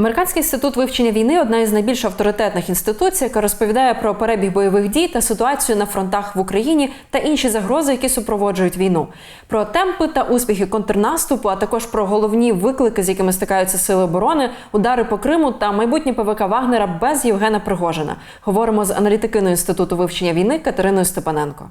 Американський інститут вивчення війни одна із найбільш авторитетних інституцій, яка розповідає про перебіг бойових дій та ситуацію на фронтах в Україні та інші загрози, які супроводжують війну, про темпи та успіхи контрнаступу, а також про головні виклики, з якими стикаються сили оборони, удари по Криму та майбутнє ПВК Вагнера без Євгена Пригожина. Говоримо з аналітикиною інституту вивчення війни Катериною Степаненко.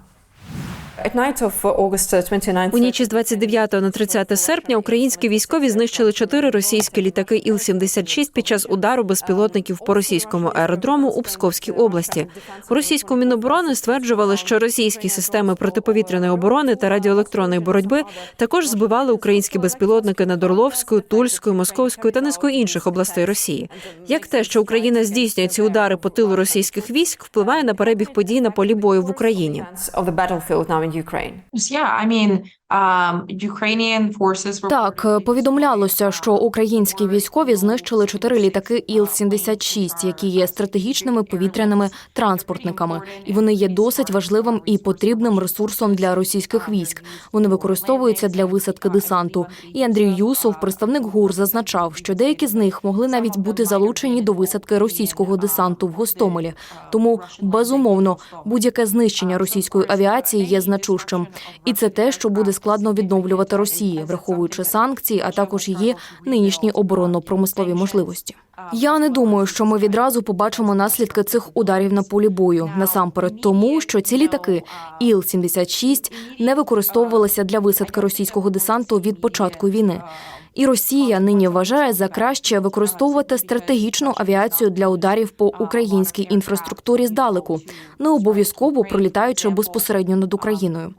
У ніч із 29 на 30 серпня українські військові знищили чотири російські літаки Іл-76 під час удару безпілотників по російському аеродрому у Псковській області. У російському міноборони стверджували, що російські системи протиповітряної оборони та радіоелектронної боротьби також збивали українські безпілотники над Орловською, Тульською, Московською та низкою інших областей Росії. Як те, що Україна здійснює ці удари по тилу російських військ, впливає на перебіг подій на полі бою в Україні? Yeah, I mean, Так, е, повідомлялося, що українські військові знищили чотири літаки Іл-76, які є стратегічними повітряними транспортниками, і вони є досить важливим і потрібним ресурсом для російських військ. Вони використовуються для висадки десанту. І Андрій Юсов, представник ГУР, зазначав, що деякі з них могли навіть бути залучені до висадки російського десанту в Гостомелі. Тому безумовно будь-яке знищення російської авіації є значущим, і це те, що буде складно відновлювати Росії, враховуючи санкції, а також її нинішні оборонно-промислові можливості. Я не думаю, що ми відразу побачимо наслідки цих ударів на полі бою. Насамперед, тому що ці літаки Іл-76 не використовувалися для висадки російського десанту від початку війни. І Росія нині вважає за краще використовувати стратегічну авіацію для ударів по українській інфраструктурі здалеку, не обов'язково пролітаючи безпосередньо над Україною.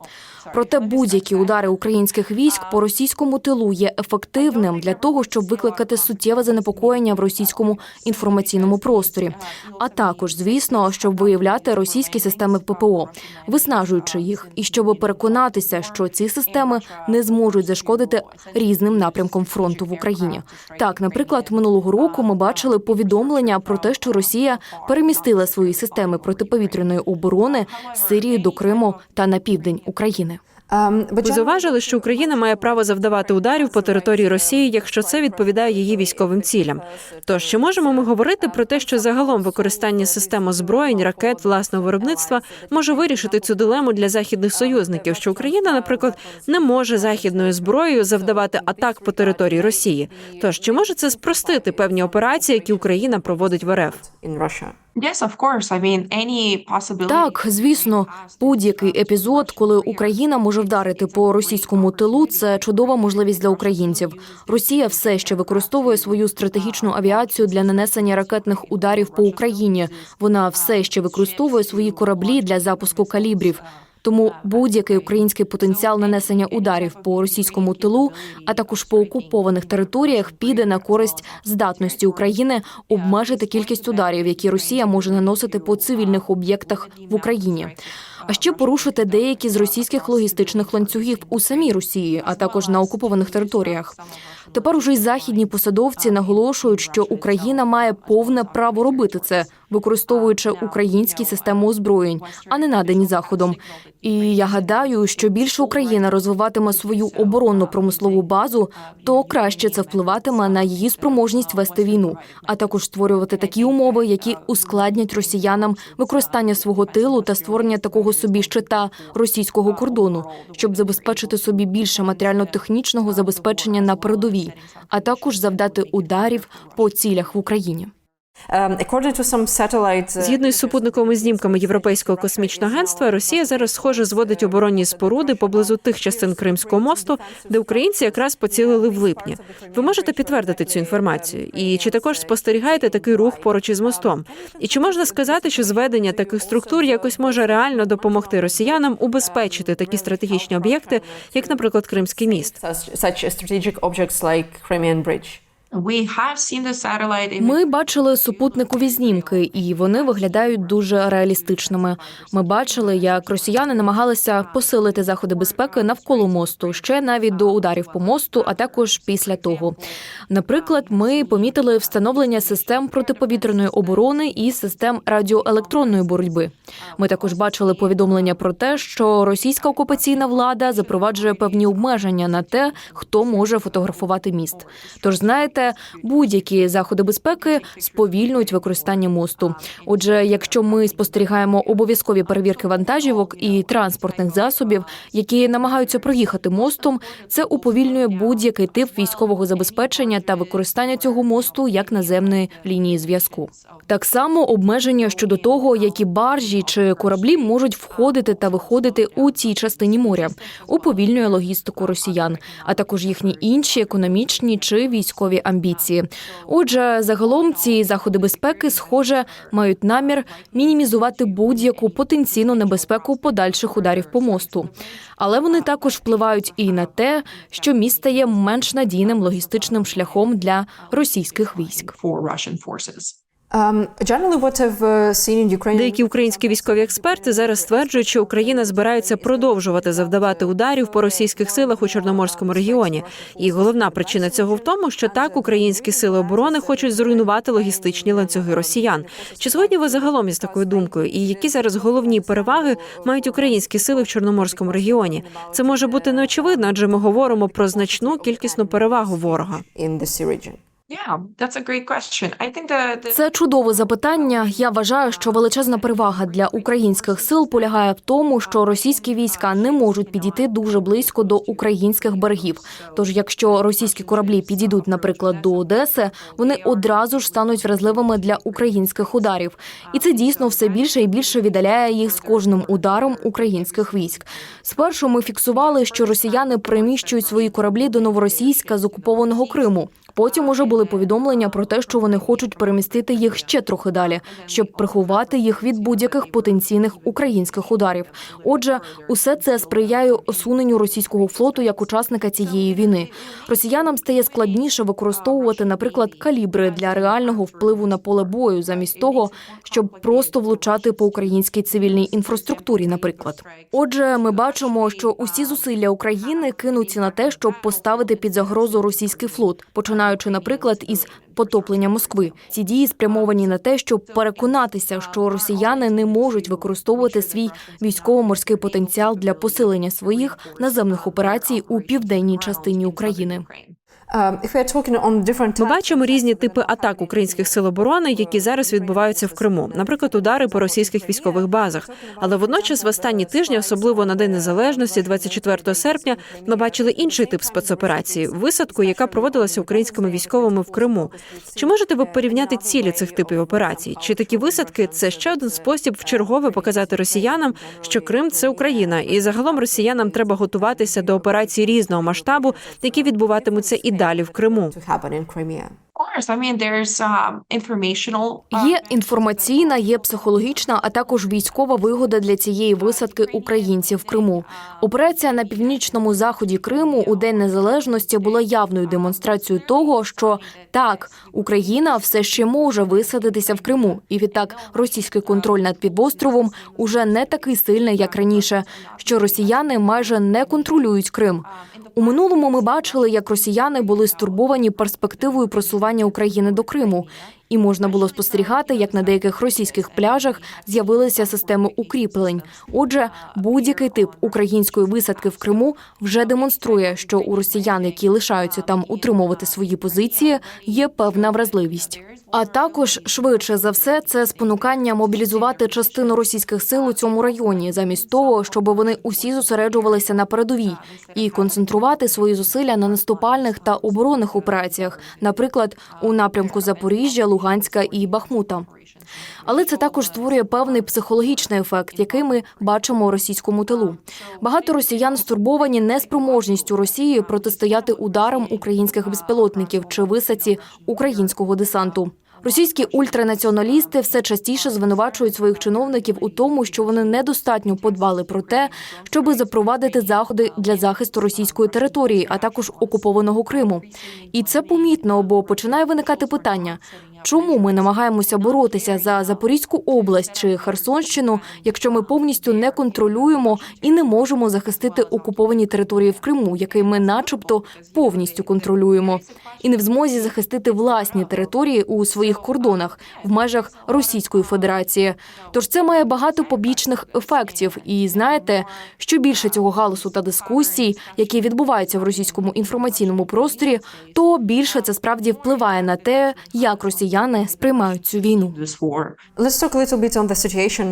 Проте будь-які удари українських військ по російському тилу є ефективним для того, щоб викликати суттєве занепокоєння в російському інформаційному просторі, а також, звісно, щоб виявляти російські системи ППО, виснажуючи їх, і щоб переконатися, що ці системи не зможуть зашкодити різним напрямкам фронту в Україні. Так, наприклад, минулого року ми бачили повідомлення про те, що Росія перемістила свої системи протиповітряної оборони з Сирії до Криму та на південь України. Ви зауважили, що Україна має право завдавати ударів по території Росії, якщо це відповідає її військовим цілям. Тож чи можемо ми говорити про те, що загалом використання систем озброєнь, ракет власного виробництва може вирішити цю дилему для західних союзників, що Україна, наприклад, не може західною зброєю завдавати атак по території Росії? Тож чи може це спростити певні операції, які Україна проводить в РФ? Yes, of course. I mean, any possibility. Так, звісно, будь-який епізод, коли Україна може вдарити по російському тилу, це чудова можливість для українців. Росія все ще використовує свою стратегічну авіацію для нанесення ракетних ударів по Україні. Вона все ще використовує свої кораблі для запуску калібрів. Тому будь-який український потенціал нанесення ударів по російському тилу, а також по окупованих територіях, піде на користь здатності України обмежити кількість ударів, які Росія може наносити по цивільних об'єктах в Україні. А ще порушити деякі з російських логістичних ланцюгів у самій Росії, а також на окупованих територіях. Тепер уже й західні посадовці наголошують, що Україна має повне право робити це, використовуючи українські системи озброєнь, а не надані заходом. І я гадаю, що більше Україна розвиватиме свою оборонну промислову базу, то краще це впливатиме на її спроможність вести війну, а також створювати такі умови, які ускладнять росіянам використання свого тилу та створення такого собі щита російського кордону, щоб забезпечити собі більше матеріально-технічного забезпечення на передовій, а також завдати ударів по цілях в Україні. Згідно із супутниковими знімками Європейського космічного агентства, Росія зараз схоже зводить оборонні споруди поблизу тих частин Кримського мосту, де українці якраз поцілили в липні. Ви можете підтвердити цю інформацію? І чи також спостерігаєте такий рух поруч із мостом? І чи можна сказати, що зведення таких структур якось може реально допомогти росіянам убезпечити такі стратегічні об'єкти, як, наприклад, Кримський міст? Ми бачили супутникові знімки, і вони виглядають дуже реалістичними. Ми бачили, як росіяни намагалися посилити заходи безпеки навколо мосту, ще навіть до ударів по мосту, а також після того. Наприклад, ми помітили встановлення систем протиповітряної оборони і систем радіоелектронної боротьби. Ми також бачили повідомлення про те, що російська окупаційна влада запроваджує певні обмеження на те, хто може фотографувати міст. Тож знаєте, проте будь-які заходи безпеки сповільнюють використання мосту. Отже, якщо ми спостерігаємо обов'язкові перевірки вантажівок і транспортних засобів, які намагаються проїхати мостом, це уповільнює будь-який тип військового забезпечення та використання цього мосту як наземної лінії зв'язку. Так само обмеження щодо того, які баржі чи кораблі можуть входити та виходити у цій частині моря, уповільнює логістику росіян, а також їхні інші економічні чи військові амбіції. Отже, загалом ці заходи безпеки, схоже, мають намір мінімізувати будь-яку потенційну небезпеку подальших ударів по мосту. Але вони також впливають і на те, що міст стає менш надійним логістичним шляхом для російських військ. In Ukraine... Деякі українські військові експерти зараз стверджують, що Україна збирається продовжувати завдавати ударів по російських силах у Чорноморському регіоні. І головна причина цього в тому, що так українські сили оборони хочуть зруйнувати логістичні ланцюги росіян. Чи згодні ви загалом із такою думкою? І які зараз головні переваги мають українські сили в Чорноморському регіоні? Це може бути неочевидно, адже ми говоримо про значну кількісну перевагу ворога. Це чудове запитання. Я вважаю, що величезна перевага для українських сил полягає в тому, що російські війська не можуть підійти дуже близько до українських берегів. Тож, якщо російські кораблі підійдуть, наприклад, до Одеси, вони одразу ж стануть вразливими для українських ударів, і це дійсно все більше і більше віддаляє їх з кожним ударом українських військ. Спершу ми фіксували, що росіяни переміщують свої кораблі до новоросійська з окупованого Криму. Потім уже були повідомлення про те, що вони хочуть перемістити їх ще трохи далі, щоб приховати їх від будь-яких потенційних українських ударів. Отже, усе це сприяє осуненню російського флоту як учасника цієї війни. Росіянам стає складніше використовувати, наприклад, калібри для реального впливу на поле бою, замість того, щоб просто влучати по українській цивільній інфраструктурі. Наприклад, отже, ми бачимо, що усі зусилля України кинуться на те, щоб поставити під загрозу російський флот, починаючи, наприклад, із потоплення Москви. Ці дії спрямовані на те, щоб переконатися, що росіяни не можуть використовувати свій військово-морський потенціал для посилення своїх наземних операцій у південній частині України. Um, Ми бачимо різні типи атак українських сил оборони, які зараз відбуваються в Криму, наприклад, удари по російських військових базах. Але водночас, в останні тижні, особливо на День Незалежності, 24 серпня, ми бачили інший тип спецоперації висадку, яка проводилася українськими військовими в Криму. Чи можете ви порівняти цілі цих типів операцій? Чи такі висадки це ще один спосіб вчергове показати росіянам, що Крим це Україна, і загалом росіянам треба готуватися до операцій різного масштабу, які відбуватимуться і далі в Криму? Um, uh, Є інформаційна, є психологічна, а також військова вигода для цієї висадки українців в Криму. Операція на північному заході Криму у День Незалежності була явною демонстрацією того, що так Україна все ще може висадитися в Криму, і відтак російський контроль над півостровом уже не такий сильний, як раніше. Що росіяни майже не контролюють Крим. У минулому ми бачили, як росіяни були стурбовані перспективою просування України до Криму, і можна було спостерігати, як на деяких російських пляжах з'явилися системи укріплень. Отже, будь-який тип української висадки в Криму вже демонструє, що у росіян, які лишаються там утримувати свої позиції, є певна вразливість. А також швидше за все це спонукання мобілізувати частину російських сил у цьому районі, замість того, щоб вони усі зосереджувалися на передовій і концентрувати свої зусилля на наступальних та оборонних операціях, наприклад, у напрямку Запоріжжя, Луганська і Бахмута. Але це також створює певний психологічний ефект, який ми бачимо у російському тилу. Багато росіян стурбовані неспроможністю Росії протистояти ударам українських безпілотників чи висадці українського десанту. Російські ультранаціоналісти все частіше звинувачують своїх чиновників у тому, що вони недостатньо подбали про те, щоби запровадити заходи для захисту російської території, а також окупованого Криму. І це помітно, бо починає виникати питання. Чому ми намагаємося боротися за Запорізьку область чи Херсонщину, якщо ми повністю не контролюємо і не можемо захистити окуповані території в Криму, який ми, начебто, повністю контролюємо, і не в змозі захистити власні території у своїх кордонах в межах Російської Федерації. Тож це має багато побічних ефектів. І знаєте, що більше цього галасу та дискусій, які відбуваються в російському інформаційному просторі, то більше це справді впливає на те, як росіяни сприймають цю війну.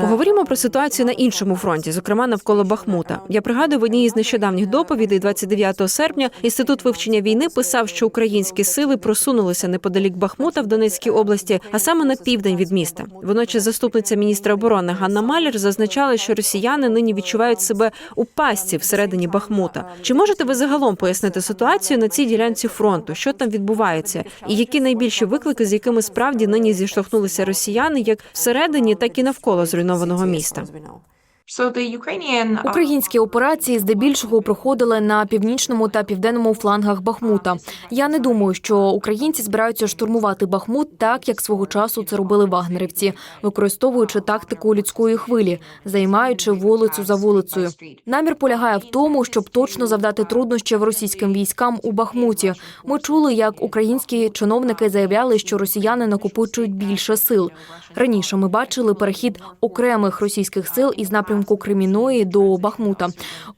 Поговоримо про ситуацію на іншому фронті, зокрема навколо Бахмута. Я пригадую в одній із нещодавніх доповідей, 29 серпня, інститут вивчення війни писав, що українські сили просунулися неподалік Бахмута в Донецькій області, а саме на південь від міста. Водночас заступниця міністра оборони Ганна Малєр зазначала, що росіяни нині відчувають себе у пастці всередині Бахмута. Чи можете ви загалом пояснити ситуацію на цій ділянці фронту? Що там відбувається, і які найбільші виклики, з якими справді нині зіштовхнулися росіяни, як всередині, так і навколо зруйнованого міста? Uh, Українські операції здебільшого проходили на північному та південному флангах Бахмута. Я не думаю, що українці збираються штурмувати Бахмут так, як свого часу це робили вагнерівці, використовуючи тактику людської хвилі, займаючи вулицю за вулицею. Намір полягає в тому, щоб точно завдати труднощів російським військам у Бахмуті. Ми чули, як українські чиновники заявляли, що росіяни накопичують більше сил. Раніше ми бачили перехід окремих російських сил із напрямку Креміної до Бахмута.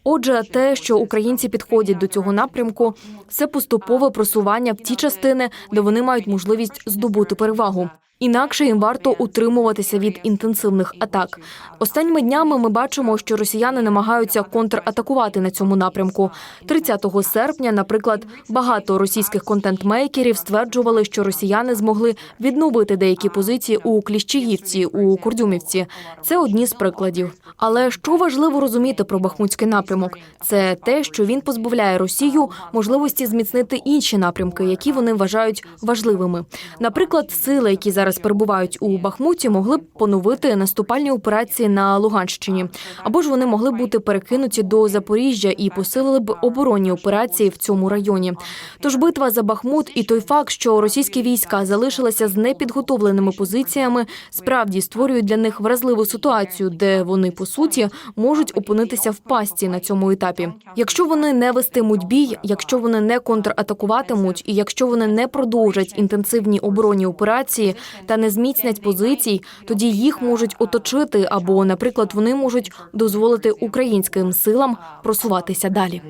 Отже, те, що українці підходять до цього напрямку, це поступове просування в ті частини, де вони мають можливість здобути перевагу. Інакше їм варто утримуватися від інтенсивних атак. Останніми днями ми бачимо, що росіяни намагаються контратакувати на цьому напрямку. 30 серпня, наприклад, багато російських контентмейкерів стверджували, що росіяни змогли відновити деякі позиції у Кліщіївці, у Курдюмівці. Це одні з прикладів. Але що важливо розуміти про Бахмутський напрямок, це те, що він позбавляє Росію можливості зміцнити інші напрямки, які вони вважають важливими. Наприклад, сили, які зараз перебувають у Бахмуті, могли б поновити наступальні операції на Луганщині, або ж вони могли бути перекинуті до Запоріжжя і посилили б оборонні операції в цьому районі. Тож битва за Бахмут і той факт, що російські війська залишилися з непідготовленими позиціями, справді створюють для них вразливу ситуацію, де вони по суті можуть опинитися в пастці на цьому етапі. Якщо вони не вестимуть бій, якщо вони не контратакуватимуть, і якщо вони не продовжать інтенсивні оборонні операції та не зміцнять позицій, тоді їх можуть оточити, або, наприклад, вони можуть дозволити українським силам просуватися далі.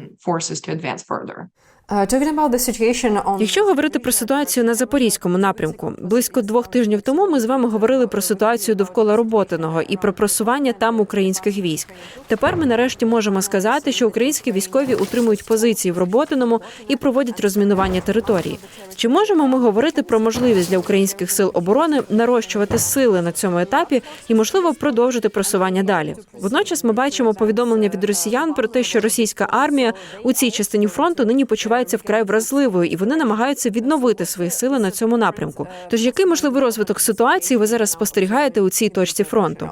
Uh, Якщо говорити про ситуацію на запорізькому напрямку, близько двох тижнів тому ми з вами говорили про ситуацію довкола Роботиного і про просування там українських військ. Тепер ми нарешті можемо сказати, що українські військові утримують позиції в Роботиному і проводять розмінування території. Чи можемо ми говорити про можливість для українських сил оборони нарощувати сили на цьому етапі і, можливо, продовжити просування далі? Водночас ми бачимо повідомлення від росіян про те, що російська армія у цій частині фронту нині почувається вкрай вразливою, і вони намагаються відновити свої сили на цьому напрямку. Тож який можливий розвиток ситуації ви зараз спостерігаєте у цій точці фронту?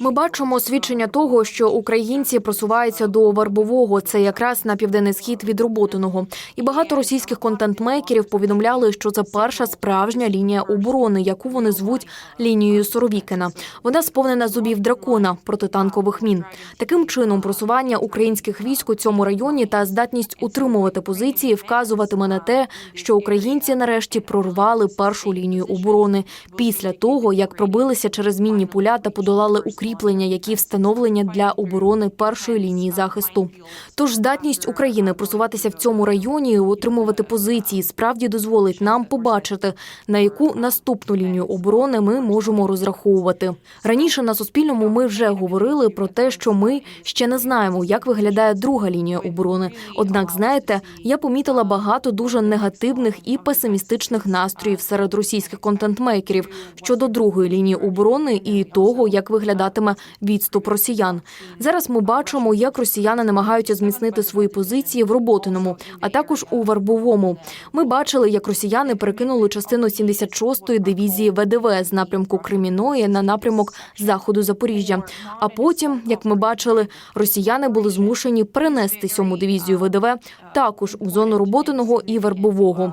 Ми бачимо свідчення того, що українці просуваються до Вербового, це якраз на південний схід від Роботиного. І багато російських контентмейкерів повідомляли, що це перша справжня лінія оборони, яку вони звуть лінією Соровікина. Вона сповнена зубів дракона протитанкових мін. Таким чином, просування українських військ у цьому районі та здатність утримувати позиції вказуватиме на те, що українці нарешті прорвали першу лінію оборони після того, як пробилися через мінні поля та подолали укріплення, які встановлені для оборони першої лінії захисту. Тож здатність України просуватися в цьому районі і отримувати позиції справді дозволить нам побачити, на яку наступну лінію оборони ми можемо розраховувати. Раніше на Суспільному ми вже говорили про те, що ми ще не знаємо, як виглядає друга лінія оборони. Однак, знаєте, я помітила багато дуже негативних і песимістичних настроїв серед російських контентмейкерів щодо другої лінії оборони і того, як виглядатиме відступ росіян. Зараз ми бачимо, як росіяни намагаються зміцнити свої позиції в роботиному, а також у Вербовому. Ми бачили, як росіяни перекинули частину 76-ї дивізії ВДВ з напрямку Креміної на напрямок заходу Запоріжжя. А потім, як ми бачили, росіяни були змушені перенести сьому дивізію ВДВ також у зону роботиного і вербового.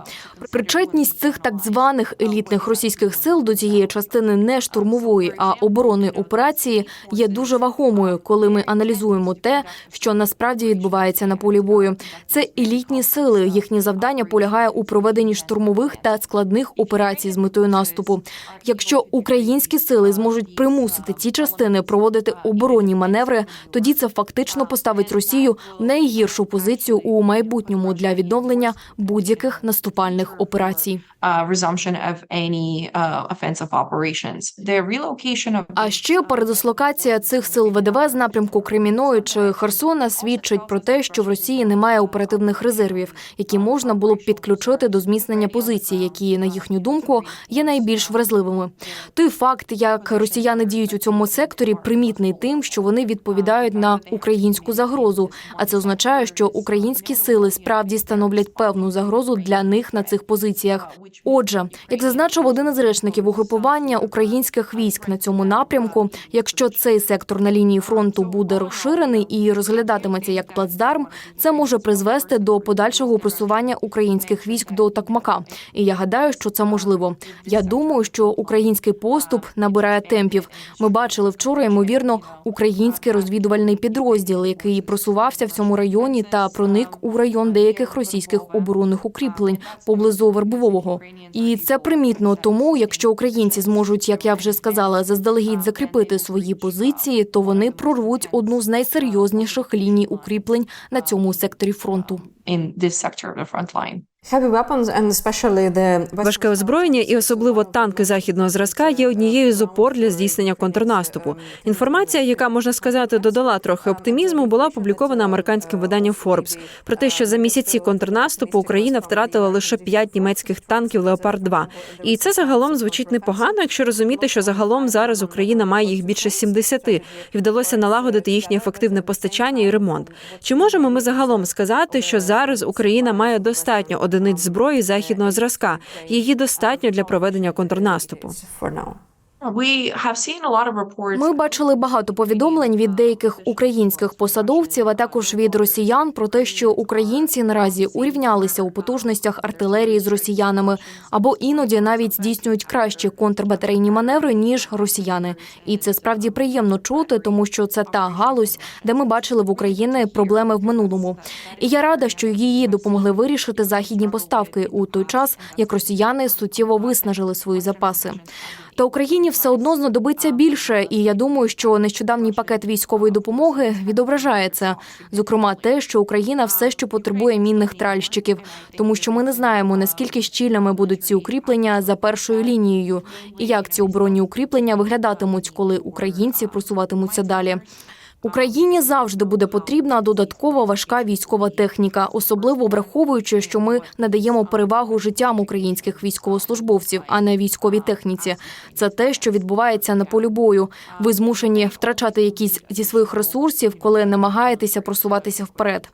Причетність цих так званих елітних російських сил до цієї частини не штурмової, а оборонної операції є дуже вагомою, коли ми аналізуємо те, що насправді відбувається на полі бою. Це елітні сили. Їхнє завдання полягає у проведенні штурмових та складних операцій з метою наступу. Якщо українські сили зможуть примусити ці частини проводити оборонні маневри, тоді це фактично поставить Росію в найгіршу позицію у майбутньому для відновлення будь-яких наступальних операцій. А ще передислокація цих сил ВДВ з напрямку Креміної чи Херсона свідчить про те, що в Росії немає оперативних резервів, які можна було б підключити до зміцнення позицій, які, на їхню думку, є найбільш вразливими. Той факт, як росіяни діють у цьому секторі, примітний тим, що вони відповідають на українську загрозу. А це означає, що українські сили справді становлять певну загрозу для них на цих позиціях. Отже, як зазначив один із речників угрупування українських військ на цьому напрямку, якщо цей сектор на лінії фронту буде розширений і розглядатиметься як плацдарм, це може призвести до подальшого просування українських військ до Такмака. І я гадаю, що це можливо. Я думаю, що український поступ набирає темпів. Ми бачили вчора, ймовірно, український розвідувальний підрозділ, який просувався в цьому районі та проник у район деяких російських оборонних укріплень поблизу Вербового. І це примітно. Тому, якщо українці зможуть, як я вже сказала, заздалегідь закріпити свої позиції, то вони прорвуть одну з найсерйозніших ліній укріплень на цьому секторі фронту. Важке озброєння і особливо танки західного зразка є однією з опор для здійснення контрнаступу. Інформація, яка можна сказати, додала трохи оптимізму, була опублікована американським виданням Forbes про те, що за місяці контрнаступу Україна втратила лише п'ять німецьких танків Леопард 2 І це загалом звучить непогано, якщо розуміти, що загалом зараз Україна має їх більше 70 і вдалося налагодити їхнє ефективне постачання і ремонт. Чи можемо ми загалом сказати, що зараз Україна має достатньо одиниць зброї західного зразка? Її достатньо для проведення контрнаступу. Ми бачили багато повідомлень від деяких українських посадовців, а також від росіян про те, що українці наразі урівнялися у потужностях артилерії з росіянами, або іноді навіть здійснюють кращі контрбатарейні маневри ніж росіяни. І це справді приємно чути, тому що це та галузь, де ми бачили в Україні проблеми в минулому. І я рада, що її допомогли вирішити західні поставки у той час, як росіяни суттєво виснажили свої запаси. Та Україні все одно знадобиться більше, і я думаю, що нещодавній пакет військової допомоги відображає це. Зокрема, те, що Україна все ще потребує мінних тральщиків, тому що ми не знаємо наскільки щільними будуть ці укріплення за першою лінією, і як ці оборонні укріплення виглядатимуть, коли українці просуватимуться далі. Україні завжди буде потрібна додаткова важка військова техніка, особливо враховуючи, що ми надаємо перевагу життям українських військовослужбовців, а не військовій техніці. Це те, що відбувається на полі бою. Ви змушені втрачати якісь зі своїх ресурсів, коли намагаєтеся просуватися вперед.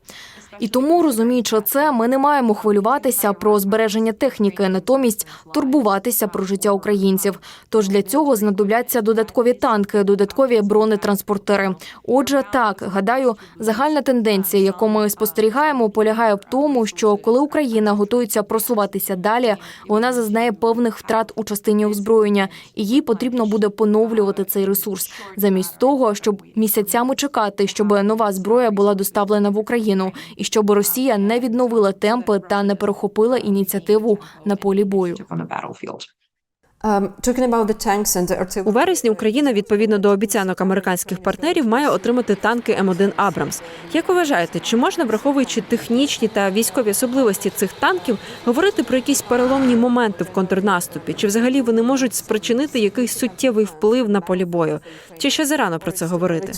І тому, розуміючи це, ми не маємо хвилюватися про збереження техніки, натомість турбуватися про життя українців. Тож для цього знадобляться додаткові танки, додаткові бронетранспортери. Отже, так гадаю, загальна тенденція, яку ми спостерігаємо, полягає в тому, що коли Україна готується просуватися далі, вона зазнає певних втрат у частині озброєння, і їй потрібно буде поновлювати цей ресурс, замість того, щоб місяцями чекати, щоб нова зброя була доставлена в Україну, і щоб Росія не відновила темпи та не перехопила ініціативу на полі бою. Um, У вересні Україна відповідно до обіцянок американських партнерів має отримати танки М1 Абрамс. Як ви вважаєте, чи можна, враховуючи технічні та військові особливості цих танків, говорити про якісь переломні моменти в контрнаступі? Чи взагалі вони можуть спричинити якийсь суттєвий вплив на полі бою? Чи ще зарано про це говорити?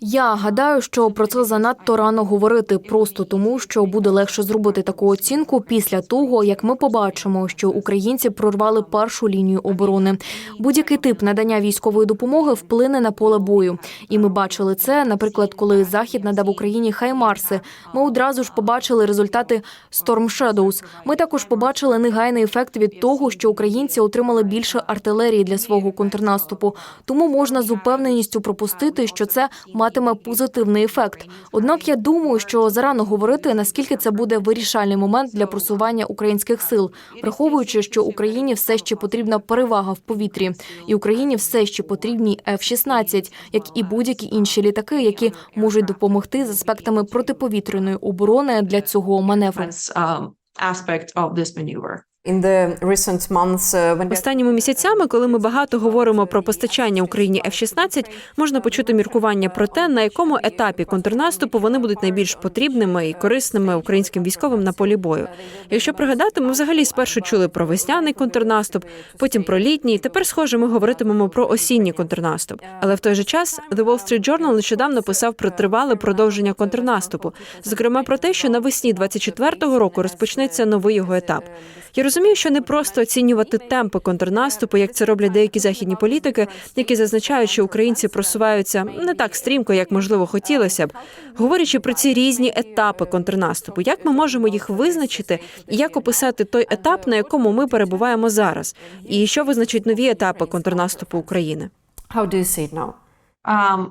Я гадаю, що про це занадто рано говорити, просто тому, що буде легше зробити таку оцінку після того, як ми побачимо, що українці прорвали першу лінію оборони. Будь-який тип надання військової допомоги вплине на поле бою. І ми бачили це, наприклад, коли захід надав Україні Хаймарси. Ми одразу ж побачили результати Storm Shadows. Ми також побачили негайний ефект від того, що українці отримали більше артилерії для свого контрнаступу. Тому можна з упевненістю пропустити, що це матиме позитивний ефект. Однак я думаю, що зарано говорити наскільки це буде вирішальний момент для просування українських сил, враховуючи, що Україні все ще потрібна перевага в повітрі, і Україні все ще потрібні F-16, як і будь-які інші літаки, які можуть допомогти з аспектами протиповітряної оборони для цього маневру. Um, aspect of this maneuver. Uh, Останніми місяцями, коли ми багато говоримо про постачання Україні F-16, можна почути міркування про те, на якому етапі контрнаступу вони будуть найбільш потрібними і корисними українським військовим на полі бою. Якщо пригадати, ми взагалі спершу чули про весняний контрнаступ, потім про літній. Тепер, схоже, ми говоритимемо про осінній контрнаступ. Але в той же час The Wall Street Journal нещодавно писав про тривале продовження контрнаступу, зокрема про те, що навесні 24-го року розпочнеться новий його етап. Я розумію, що не просто оцінювати темпи контрнаступу, як це роблять деякі західні політики, які зазначають, що українці просуваються не так стрімко, як можливо хотілося б. Говорячи про ці різні етапи контрнаступу, як ми можемо їх визначити, і як описати той етап, на якому ми перебуваємо зараз, і що визначить нові етапи контрнаступу України? how do you see it now? Um,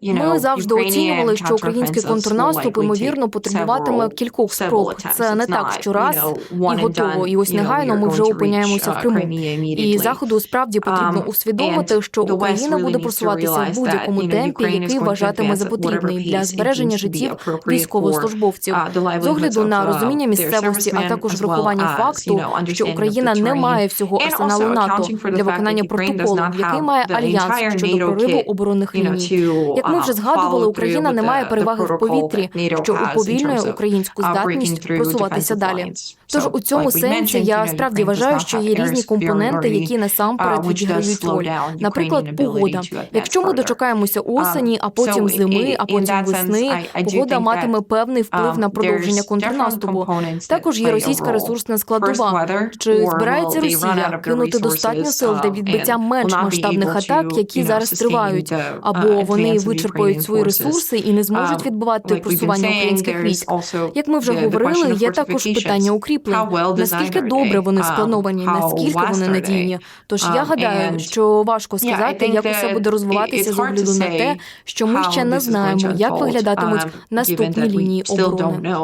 Ми завжди оцінювали, що український контрнаступ ймовірно потребуватиме кількох спроб. Це не так, що раз і готово. І ось негайно ми вже опиняємося в uh, Криму. І заходу справді потрібно Um, усвідомити, що Україна буде просуватися в будь-якому темпі, який вважатиме за потрібний для збереження життів військовослужбовців. uh, З огляду на uh, розуміння місцевості, а також врахування факту, що Україна не має всього арсеналу НАТО для виконання протоколу, який має альянс щодо прориву оборонних ліній. Як ми вже згадували, Україна не має переваги в повітрі, що уповільнює українську здатність просуватися далі. Тож у цьому сенсі я справді вважаю, що є різні компоненти, які насамперед відіграють роль. Наприклад, погода. Якщо ми дочекаємося осені, а Um, потім зими, а потім весни, погода матиме певний вплив um, на продовження контрнаступу. Також є російська ресурсна складова. Чи збирається Росія кинути достатньо сил для um, відбиття менш масштабних атак, to, які you зараз тривають, або вони вичерпають свої ресурси і не зможуть відбивати like просування українських військ? Як ми вже говорили, є також питання укріплень. Наскільки добре вони Um, сплановані, наскільки вони надійні? Тож я Um, гадаю, що важко сказати, як усе буде розвиватися з огляду на те, що ми ще не знаємо, як виглядатимуть um, наступні лінії оборони.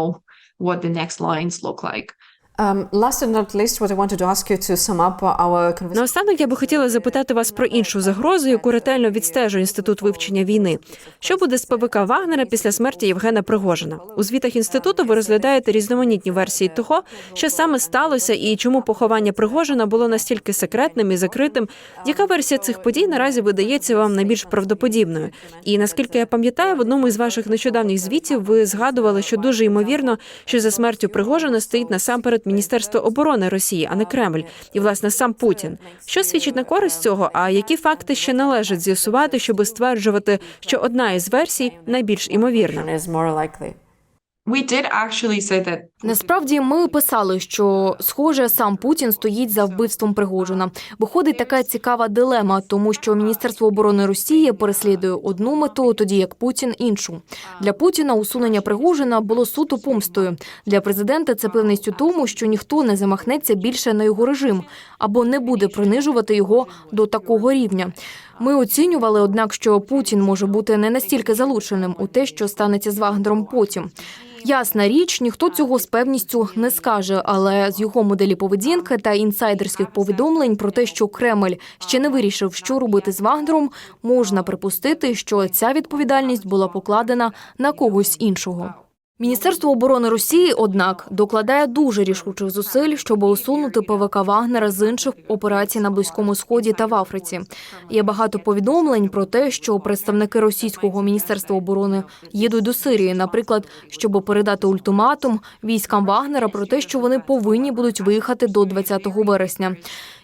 Um. Наостанок я би хотіла запитати вас про іншу загрозу, яку ретельно відстежує інститут вивчення війни. Що буде з ПВК Вагнера після смерті Євгена Пригожина? У звітах інституту ви розглядаєте різноманітні версії того, що саме сталося, і чому поховання Пригожина було настільки секретним і закритим. Яка версія цих подій наразі видається вам найбільш правдоподібною? І наскільки я пам'ятаю, в одному із ваших нещодавніх звітів ви згадували, що дуже ймовірно, що за смертю Пригожина стоїть насамперед Міністерство оборони Росії, а не Кремль, і власне сам Путін. Що свідчить на користь цього? А які факти ще належить з'ясувати, щоби стверджувати, що одна із версій найбільш імовірна? Насправді ми писали, що схоже сам Путін стоїть за вбивством Пригожина. Виходить така цікава дилема, тому що Міністерство оборони Росії переслідує одну мету, тоді як Путін іншу. Для Путіна усунення Пригожина було суто помстою. Для президента це певність у тому, що ніхто не замахнеться більше на його режим або не буде принижувати його до такого рівня. Ми оцінювали, однак, що Путін може бути не настільки залученим у те, що станеться з Вагнером потім. Ясна річ, ніхто цього з певністю не скаже, але з його моделі поведінки та інсайдерських повідомлень про те, що Кремль ще не вирішив, що робити з Вагнером, можна припустити, що ця відповідальність була покладена на когось іншого. Міністерство оборони Росії, однак, докладає дуже рішучих зусиль, щоб усунути ПВК Вагнера з інших операцій на близькому сході та в Африці. Є багато повідомлень про те, що представники російського міністерства оборони їдуть до Сирії, наприклад, щоб передати ультиматум військам Вагнера про те, що вони повинні будуть виїхати до 20 вересня.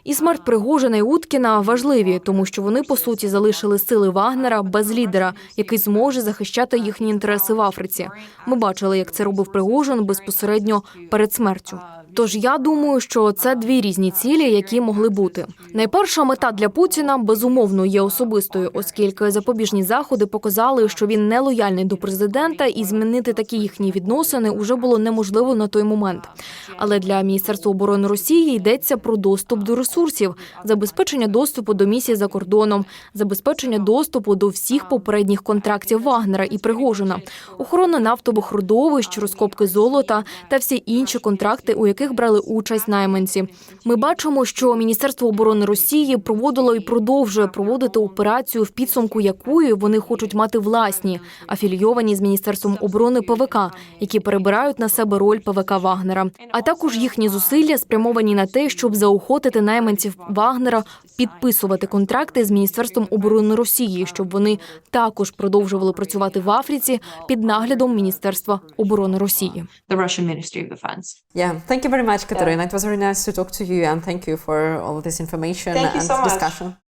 І смерть Пригожина і Уткіна важливі, тому що вони по суті залишили сили Вагнера без лідера, який зможе захищати їхні інтереси в Африці. Ми бачили, як це робив Пригожин безпосередньо перед смертю. Тож я думаю, що це дві різні цілі, які могли бути. Найперша мета для Путіна безумовно є особистою, оскільки запобіжні заходи показали, що він не лояльний до президента, і змінити такі їхні відносини уже було неможливо на той момент. Але для Міністерства оборони Росії йдеться про доступ до ресурсів, забезпечення доступу до місій за кордоном, забезпечення доступу до всіх попередніх контрактів Вагнера і Пригожина, охорона нафтових родовищ, розкопки золота та всі інші контракти, у яких брали участь найманці. Ми бачимо, що Міністерство оборони Росії проводило і продовжує проводити операцію, в підсумку якої вони хочуть мати власні афілійовані з міністерством оборони ПВК, які перебирають на себе роль ПВК Вагнера. А також їхні зусилля спрямовані на те, щоб заохотити найманців Вагнера підписувати контракти з міністерством оборони Росії, щоб вони також продовжували працювати в Африці під наглядом Міністерства оборони Росії. the Russian Ministry of Defense. Yeah, thank you very much, Katerina. It was very nice to talk to you, and thank you for all this information Thank you and discussion. much.